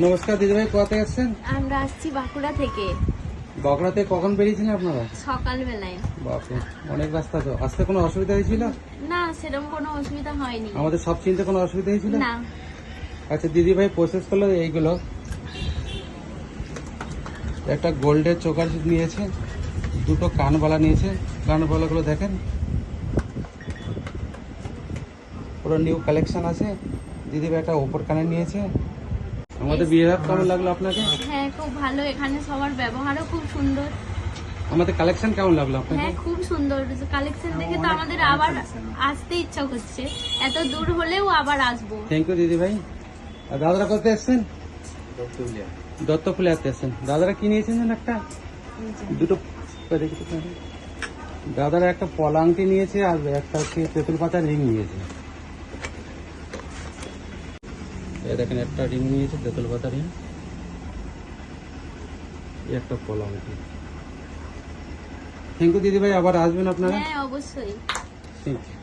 নমস্কার দিদিভাই কোথা এসছেন আমরা আসছি বাঁকুড়া থেকে। বকড়াতে কখন বেরিয়েছিলেন আপনারা? সকালবেলায়। বাপরে অনেক রাস্তা তো। আসতে কোনো অসুবিধা হয়েছিল? না সেরকম কোনো অসুবিধা হয়নি। আমাদের সব চিনতে কোনো অসুবিধা হয়েছিল? না। আচ্ছা দিদিভাই প্রসেস করল এইগুলো। একটা গোল্ডের চোকার নিয়েছে দুটো কানবালা নিয়েছে। কানবালাগুলো দেখেন। পুরো নিউ কালেকশন আছে। দিদিভাই একটা ওপর কানে নিয়েছে। আমাদের বিহেভ কেমন লাগল আপনাকে? হ্যাঁ খুব ভালো। এখানে সবার ব্যবহারও খুব সুন্দর। আমাদের কালেকশন কেমন লাগল আপনাকে? হ্যাঁ খুব সুন্দর। কালেকশন দেখে তো আমাদের আবার আসতে ইচ্ছা করছে। এত দূর হলেও আবার আসব। থ্যাংক ইউ দিদি ভাই। আর দাদারা এসছেন? দত্ত ফুলিয়াতে এসছেন। দাদারা কি নিয়েছেন একটা? দুটো দেখি দাদারা একটা পলাঙ্কি নিয়েছে আর একটা হচ্ছে তেঁতুল পাতা রিং নিয়েছে। দেখেন একটা রিং নিয়েছে দেতল পাতা রিং। একটা পলাঙ্কি থ্যাংক ইউ দিদি ভাই আবার আসবেন আপনারা? হ্যাঁ অবশ্যই। Thank you.